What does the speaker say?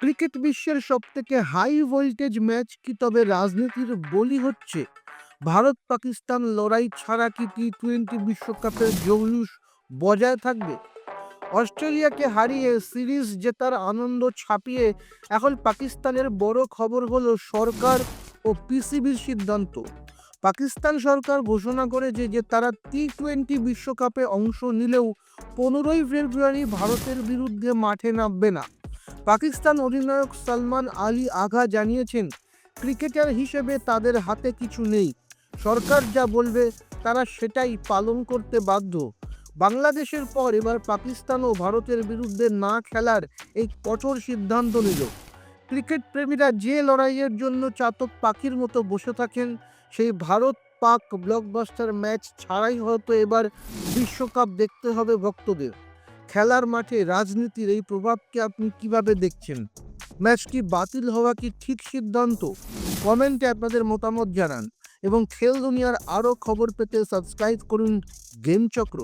Cricket বিশ্বের সবথেকে high voltage match কি তবে রাজনীতির বলি হচ্ছে? ভারত পাকিস্তান লড়াই ছাড়া কি টি টোয়েন্টি বিশ্বকাপের জৌলুস বজায় থাকবে? অস্ট্রেলিয়াকে হারিয়ে সিরিজ জেতার আনন্দ ছাপিয়ে এখন পাকিস্তানের বড় খবর হলো সরকার ও পিসিবির সিদ্ধান্ত। পাকিস্তান সরকার ঘোষণা করেছে যে তারা টি টোয়েন্টি বিশ্বকাপে অংশ নিলেও পনেরোই ফেব্রুয়ারি ভারতের বিরুদ্ধে মাঠে নামবে না। পাকিস্তান অধিনায়ক সালমান আলী আঘা জানিয়েছেন, ক্রিকেটার হিসেবে তাদের হাতে কিছু নেই। সরকার যা বলবে, তারা সেটাই পালন করতে বাধ্য। বাংলাদেশের পর এবার পাকিস্তান ও ভারতের বিরুদ্ধে না খেলার এই কঠোর সিদ্ধান্ত নিল। ক্রিকেট প্রেমীরা যে লড়াইয়ের জন্য চাতক পাখির মতো বসে থাকেন, সেই ভারত পাক ব্লকবাস্টার ম্যাচ ছাড়াই হয়তো এবার বিশ্বকাপ দেখতে হবে ভক্তদের। খেলার মাঠে রাজনীতির এই প্রভাবকে আপনি কীভাবে দেখছেন? ম্যাচটি বাতিল হওয়া কি ঠিক সিদ্ধান্ত? কমেন্টে আপনাদের মতামত জানান এবং খেল দুনিয়ার আরও খবর পেতে সাবস্ক্রাইব করুন গেম চক্র